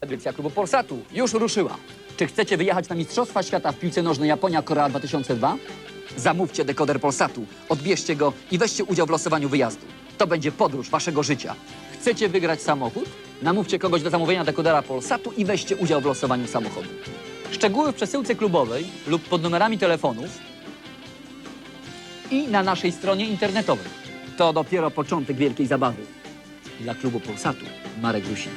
Edycja klubu Polsatu już ruszyła. Czy chcecie wyjechać na Mistrzostwa Świata w piłce nożnej Japonia-Korea 2002? Zamówcie dekoder Polsatu, odbierzcie go i weźcie udział w losowaniu wyjazdu. To będzie podróż waszego życia. Chcecie wygrać samochód? Namówcie kogoś do zamówienia dekodera Polsatu i weźcie udział w losowaniu samochodu. Szczegóły w przesyłce klubowej lub pod numerami telefonów i na naszej stronie internetowej. To dopiero początek wielkiej zabawy. Dla klubu Polsatu Marek Rusin.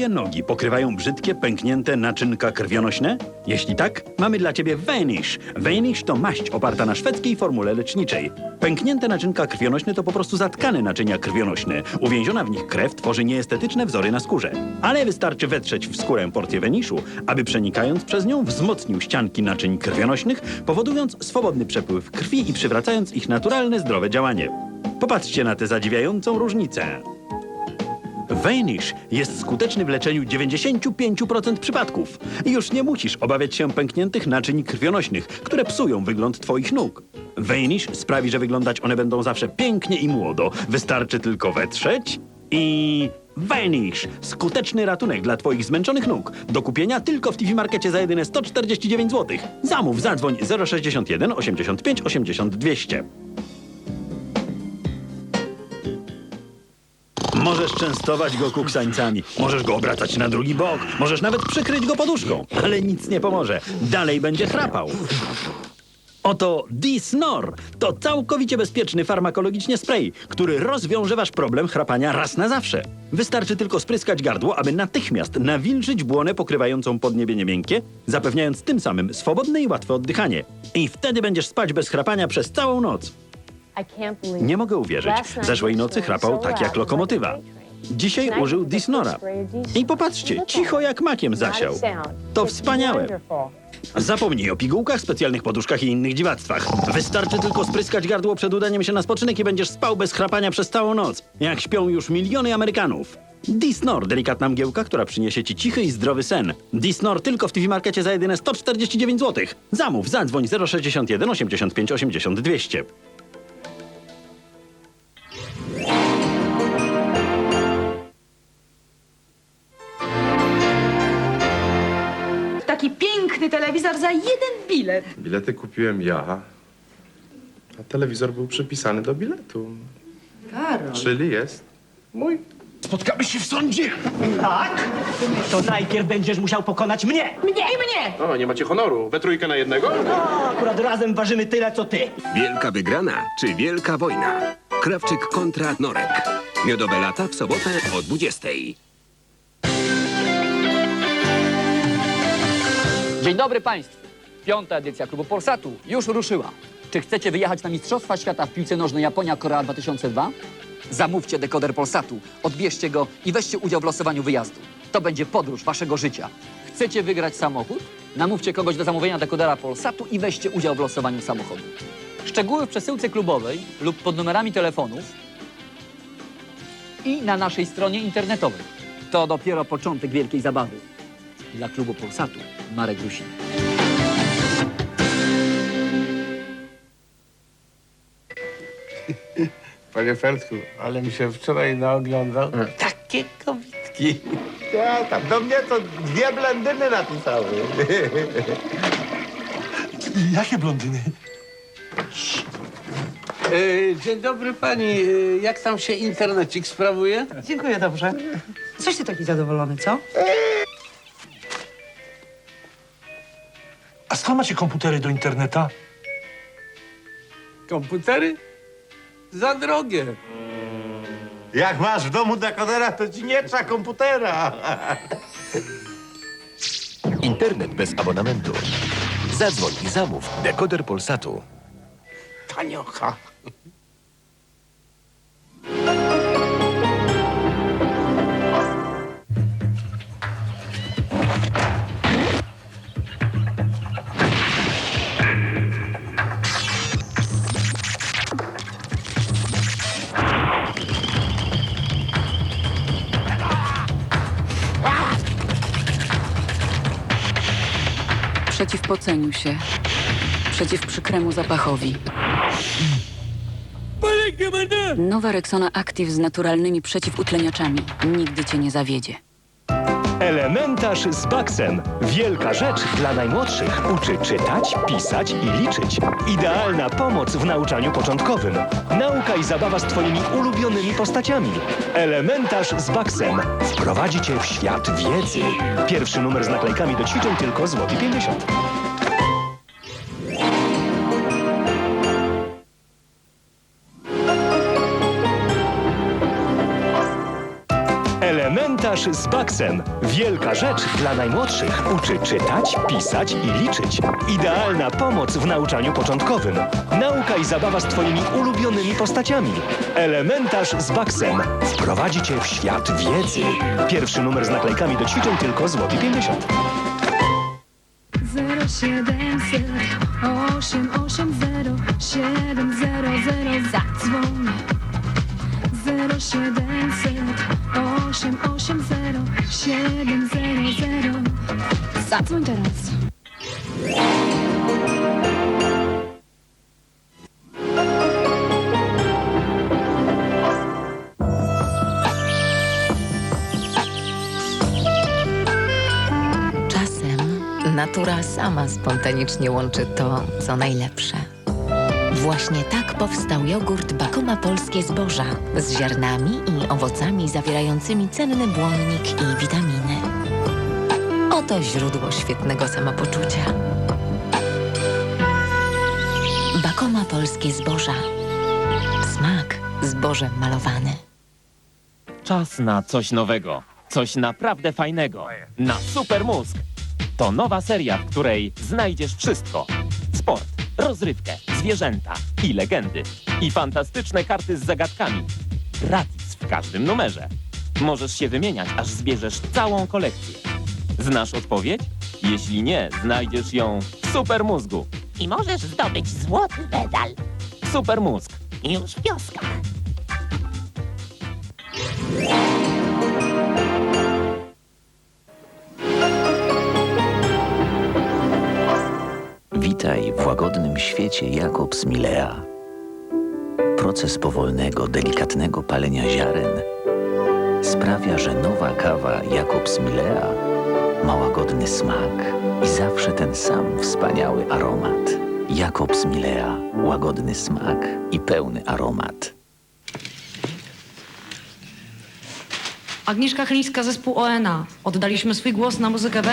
Twoje nogi pokrywają brzydkie, pęknięte naczynka krwionośne? Jeśli tak, mamy dla ciebie Vanish. Vanish to maść oparta na szwedzkiej formule leczniczej. Pęknięte naczynka krwionośne to po prostu zatkane naczynia krwionośne. Uwięziona w nich krew tworzy nieestetyczne wzory na skórze. Ale wystarczy wetrzeć w skórę porcję Vanishu, aby przenikając przez nią wzmocnił ścianki naczyń krwionośnych, powodując swobodny przepływ krwi i przywracając ich naturalne, zdrowe działanie. Popatrzcie na tę zadziwiającą różnicę. Vanish jest skuteczny w leczeniu 95% przypadków. I już nie musisz obawiać się pękniętych naczyń krwionośnych, które psują wygląd twoich nóg. Vanish sprawi, że wyglądać one będą zawsze pięknie i młodo. Wystarczy tylko wetrzeć i... Vanish! Skuteczny ratunek dla twoich zmęczonych nóg. Do kupienia tylko w TV Markecie za jedyne 149 zł. Zamów, zadzwoń 061 85 80 200. Możesz częstować go kuksańcami, możesz go obracać na drugi bok, możesz nawet przykryć go poduszką, ale nic nie pomoże. Dalej będzie chrapał. Oto D-Snor to całkowicie bezpieczny farmakologicznie spray, który rozwiąże wasz problem chrapania raz na zawsze. Wystarczy tylko spryskać gardło, aby natychmiast nawilżyć błonę pokrywającą podniebienie miękkie, zapewniając tym samym swobodne i łatwe oddychanie. I wtedy będziesz spać bez chrapania przez całą noc. Nie mogę uwierzyć. Zeszłej nocy chrapał tak jak lokomotywa. Dzisiaj użył Disnora. I popatrzcie, cicho jak makiem zasiał. To wspaniałe. Zapomnij o pigułkach, specjalnych poduszkach i innych dziwactwach. Wystarczy tylko spryskać gardło przed udaniem się na spoczynek i będziesz spał bez chrapania przez całą noc, jak śpią już miliony Amerykanów. Disnor, delikatna mgiełka, która przyniesie ci cichy i zdrowy sen. Disnor tylko w TV Markecie za jedyne 149 zł. Zamów, zadzwoń 061 85 80 200. piękny telewizor za jeden bilet. Bilety kupiłem ja, a telewizor był przypisany do biletu. Karol. Czyli jest mój. Spotkamy się w sądzie! Tak? To najpierw będziesz musiał pokonać mnie! Mnie i mnie! O, nie macie honoru. We trójkę na jednego? No, akurat razem ważymy tyle, co ty. Wielka wygrana czy wielka wojna? Krawczyk kontra Norek. Miodowe lata w sobotę o 20. Dzień dobry Państwu. Piąta edycja klubu Polsatu już ruszyła. Czy chcecie wyjechać na Mistrzostwa Świata w piłce nożnej Japonia-Korea 2002? Zamówcie dekoder Polsatu, odbierzcie go i weźcie udział w losowaniu wyjazdu. To będzie podróż waszego życia. Chcecie wygrać samochód? Namówcie kogoś do zamówienia dekodera Polsatu i weźcie udział w losowaniu samochodu. Szczegóły w przesyłce klubowej lub pod numerami telefonów i na naszej stronie internetowej. To dopiero początek wielkiej zabawy. Dla klubu Polsatu Marek Rusin. Panie Fertku, ale mi się wczoraj naoglądał. Takie kobitki. Ja tam, do mnie to dwie blendyny napisały. Jakie blondyny? E, dzień dobry pani, e, jak tam się internecik sprawuje? Dziękuję, dobrze. Coś ty taki zadowolony, co? A skąd macie komputery do interneta? Komputery? Za drogie. Jak masz w domu dekodera, to ci nie trzeba komputera. Internet bez abonamentu. Zadzwoń i zamów dekoder Polsatu. Taniocha. Przeciw poceniu się. Przeciw przykremu zapachowi. Nowa Rexona Active z naturalnymi przeciwutleniaczami. Nigdy cię nie zawiedzie. Elementarz z Baxem. Wielka rzecz dla najmłodszych. Uczy czytać, pisać i liczyć. Idealna pomoc w nauczaniu początkowym. Nauka i zabawa z twoimi ulubionymi postaciami. Elementarz z Baxem. Wprowadzi cię w świat wiedzy. Pierwszy numer z naklejkami do ćwiczeń tylko złoty 50. Elementarz z Baxem. Wielka rzecz dla najmłodszych. Uczy czytać, pisać i liczyć. Idealna pomoc w nauczaniu początkowym. Nauka i zabawa z twoimi ulubionymi postaciami. Elementarz z Baxem. Wprowadzi cię w świat wiedzy. Pierwszy numer z naklejkami do ćwiczeń tylko złoty 50. 0700 880 700 zadzwoń 0700 880 700 Zadzwoń teraz. Czasem natura sama spontanicznie łączy to, co najlepsze. Właśnie tak powstał jogurt Bakoma Polskie Zboża z ziarnami i owocami zawierającymi cenny błonnik i witaminy. Oto źródło świetnego samopoczucia. Bakoma Polskie Zboża. Smak zbożem malowany. Czas na coś nowego. Coś naprawdę fajnego. Na Super Mózg. To nowa seria, w której znajdziesz wszystko. Rozrywkę, zwierzęta i legendy. I fantastyczne karty z zagadkami. Gratis w każdym numerze. Możesz się wymieniać, aż zbierzesz całą kolekcję. Znasz odpowiedź? Jeśli nie, znajdziesz ją w Super Mózgu. I możesz zdobyć złoty medal. Super Mózg. Już w wioskach. Witaj w łagodnym świecie Jakobs Milea. Proces powolnego, delikatnego palenia ziaren sprawia, że nowa kawa Jakobs Milea ma łagodny smak i zawsze ten sam wspaniały aromat. Jakobs Milea, łagodny smak i pełny aromat. Agnieszka Chylińska, zespół ONA. Oddaliśmy swój głos na muzykę w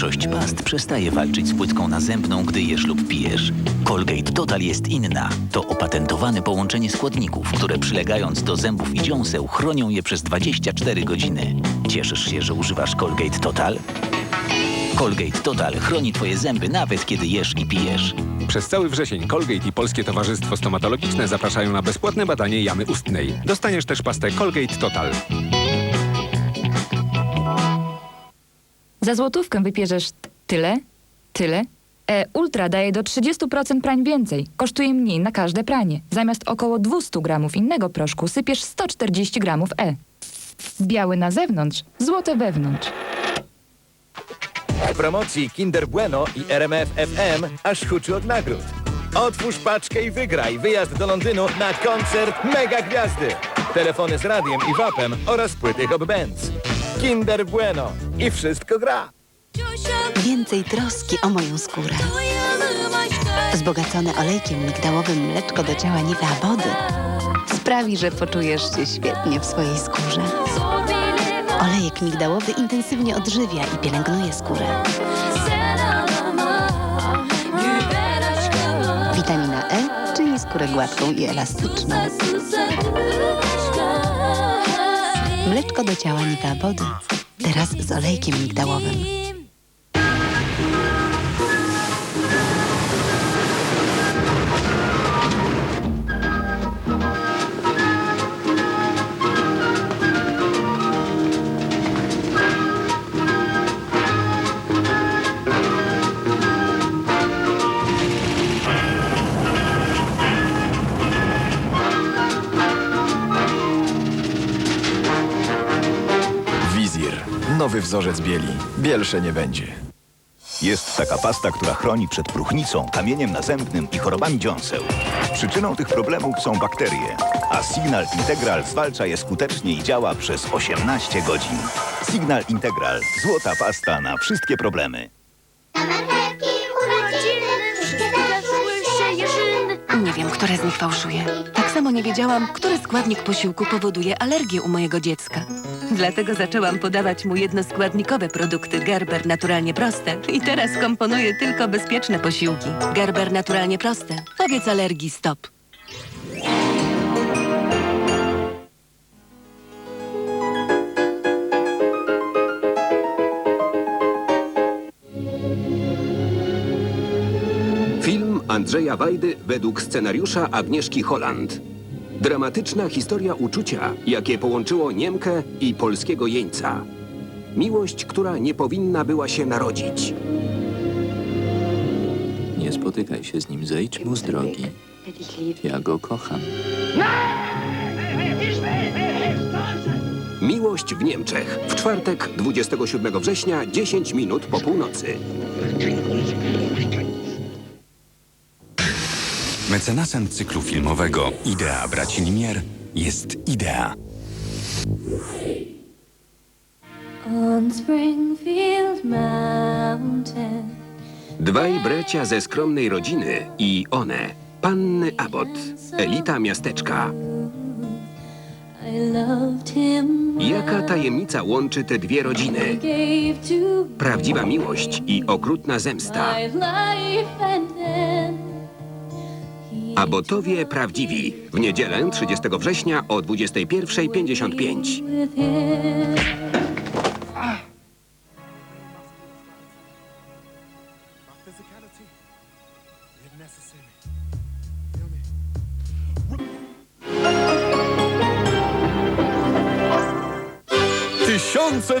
Większość past przestaje walczyć z płytką nazębną, gdy jesz lub pijesz. Colgate Total jest inna. To opatentowane połączenie składników, które przylegając do zębów i dziąseł chronią je przez 24 godziny. Cieszysz się, że używasz Colgate Total? Colgate Total chroni twoje zęby nawet kiedy jesz i pijesz. Przez cały wrzesień Colgate i Polskie Towarzystwo Stomatologiczne zapraszają na bezpłatne badanie jamy ustnej. Dostaniesz też pastę Colgate Total. Za złotówkę wybierzesz t- tyle, tyle. E Ultra daje do 30% prań więcej. Kosztuje mniej na każde pranie. Zamiast około 200 gramów innego proszku sypiesz 140 gramów E. Biały na zewnątrz, złote wewnątrz. W promocji Kinder Bueno i RMF FM aż huczy od nagród. Otwórz paczkę i wygraj wyjazd do Londynu na koncert Mega Gwiazdy. Telefony z radiem i wapem oraz płyty Hot Bands. Kinder Bueno i wszystko gra. Więcej troski o moją skórę. Wzbogacone olejkiem migdałowym mleczko do ciała Nivea Body sprawi, że poczujesz się świetnie w swojej skórze. Olejek migdałowy intensywnie odżywia i pielęgnuje skórę. Witamina E czyni skórę gładką i elastyczną. Mleczko do ciała Nivea Body. Teraz z olejkiem migdałowym. Wzorzec bieli. Bielsze nie będzie. Jest taka pasta, która chroni przed próchnicą, kamieniem nazębnym i chorobami dziąseł. Przyczyną tych problemów są bakterie, a Signal Integral zwalcza je skutecznie i działa przez 18 godzin. Signal Integral. Złota pasta na wszystkie problemy. Nie wiem, które z nich fałszuje. Tak samo nie wiedziałam, który składnik posiłku powoduje alergię u mojego dziecka. Dlatego zaczęłam podawać mu jednoskładnikowe produkty Gerber naturalnie proste. I teraz komponuję tylko bezpieczne posiłki. Gerber naturalnie proste. Powiedz alergii stop. Andrzeja Wajdy według scenariusza Agnieszki Holland. Dramatyczna historia uczucia, jakie połączyło Niemkę i polskiego jeńca. Miłość, która nie powinna była się narodzić. Nie spotykaj się z nim, zejdź mu z drogi. Ja go kocham. Miłość w Niemczech. W czwartek, 27 września, 10 minut po północy. Mecenasem cyklu filmowego Idea braci Limier jest Idea. On Springfield Mountain. Dwaj bracia ze skromnej rodziny i one. Panny Abbott, elita miasteczka. Jaka tajemnica łączy te dwie rodziny? Prawdziwa miłość i okrutna zemsta. Abbotowie prawdziwi. W niedzielę 30 września o 21.55.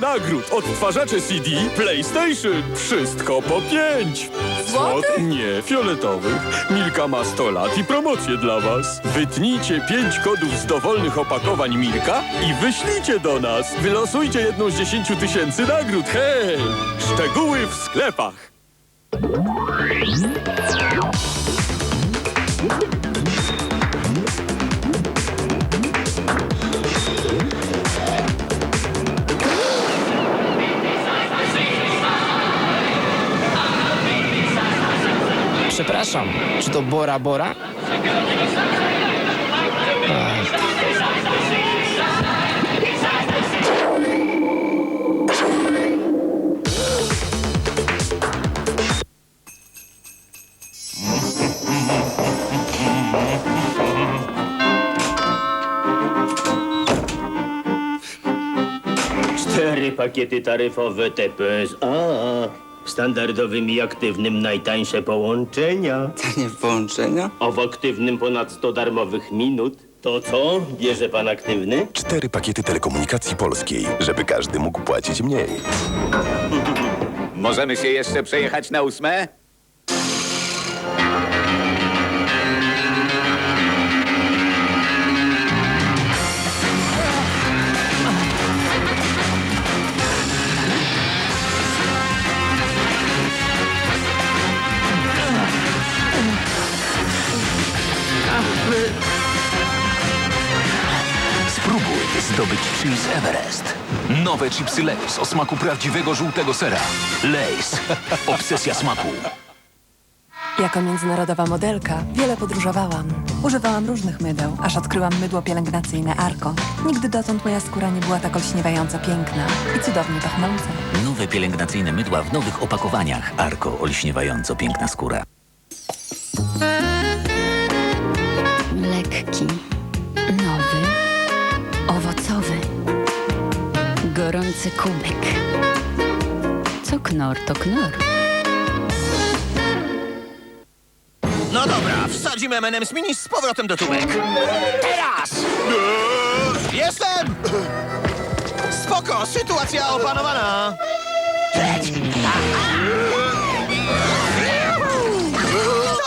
Tysiące nagród, odtwarzacze CD, PlayStation. Wszystko po pięć. Złotych? Nie, fioletowych. Milka ma 100 lat i promocje dla was. Wytnijcie pięć kodów z dowolnych opakowań Milka i wyślijcie do nas. Wylosujcie jedną z 10 tysięcy nagród. Hej! Szczegóły w sklepach. Przepraszam, czy to Bora Bora? Cztery pakiety taryfowe TPS-A. Standardowym i aktywnym najtańsze połączenia. Tanie połączenia? A w aktywnym ponad 100 darmowych minut. To co? Bierze pan aktywny? Cztery pakiety telekomunikacji polskiej, żeby każdy mógł płacić mniej. Możemy się jeszcze przejechać na ósme? Zdobyć Cheese Everest. Nowe chipsy Lays o smaku prawdziwego żółtego sera. Lays. Obsesja smaku. Jako międzynarodowa modelka wiele podróżowałam. Używałam różnych mydeł, aż odkryłam mydło pielęgnacyjne Arko. Nigdy dotąd moja skóra nie była tak olśniewająco piękna i cudownie pachnąca. Nowe pielęgnacyjne mydła w nowych opakowaniach. Arko olśniewająco piękna skóra. Lekki, gorący kubek. Co knor, to knor. No dobra, wsadzimy M&M's Mini z powrotem do tubek. Teraz! Jestem! Spoko, sytuacja opanowana.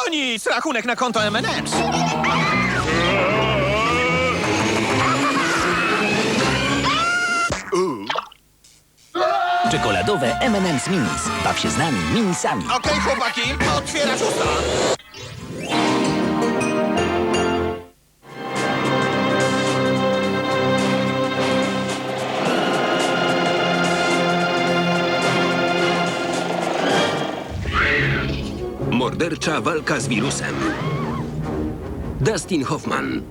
To nic, rachunek na konto M&M's. Czekoladowe M&M's Minis. Baw się z nami minisami. Okej, chłopaki, otwierasz usta. Mordercza walka z wirusem. Dustin Hoffman.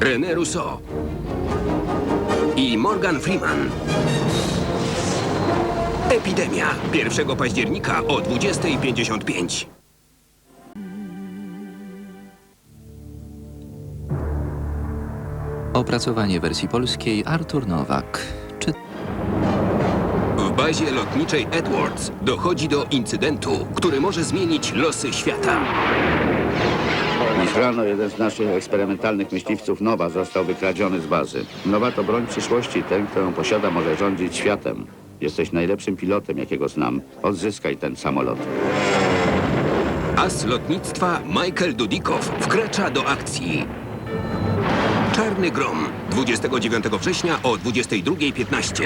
René Rousseau. I Morgan Freeman. Epidemia. 1 października o 20.55. Opracowanie wersji polskiej Artur Nowak. Czy W bazie lotniczej Edwards dochodzi do incydentu, który może zmienić losy świata. Dziś rano jeden z naszych eksperymentalnych myśliwców Nowa został wykradziony z bazy. Nowa to broń przyszłości. Ten, kto ją posiada, może rządzić światem. Jesteś najlepszym pilotem, jakiego znam. Odzyskaj ten samolot. As lotnictwa Michael Dudikow wkracza do akcji. Czarny Grom, 29 września o 22.15.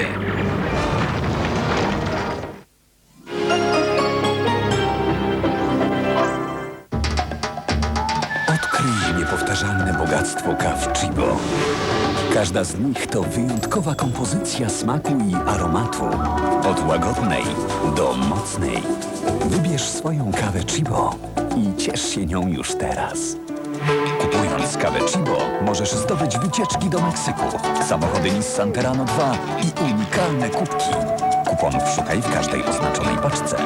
Każda z nich to wyjątkowa kompozycja smaku i aromatu. Od łagodnej do mocnej. Wybierz swoją kawę Chibo i ciesz się nią już teraz. Kupując kawę Chibo możesz zdobyć wycieczki do Meksyku, samochody Nissan Terrano 2 i unikalne kubki. Kuponów szukaj w każdej oznaczonej paczce.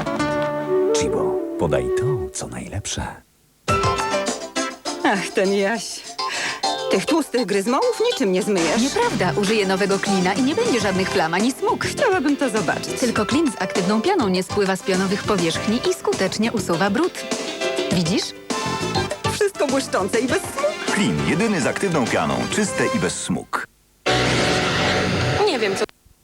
Chibo, podaj to, co najlepsze. Ach, ten Jaś. Tych tłustych gryzmołów niczym nie zmyjesz. Nieprawda, użyję nowego klina i nie będzie żadnych plam ani smug. Chciałabym to zobaczyć. Tylko klin z aktywną pianą nie spływa z pionowych powierzchni i skutecznie usuwa brud. Widzisz? Wszystko błyszczące i bez smug. Clean, jedyny z aktywną pianą, czyste i bez smug.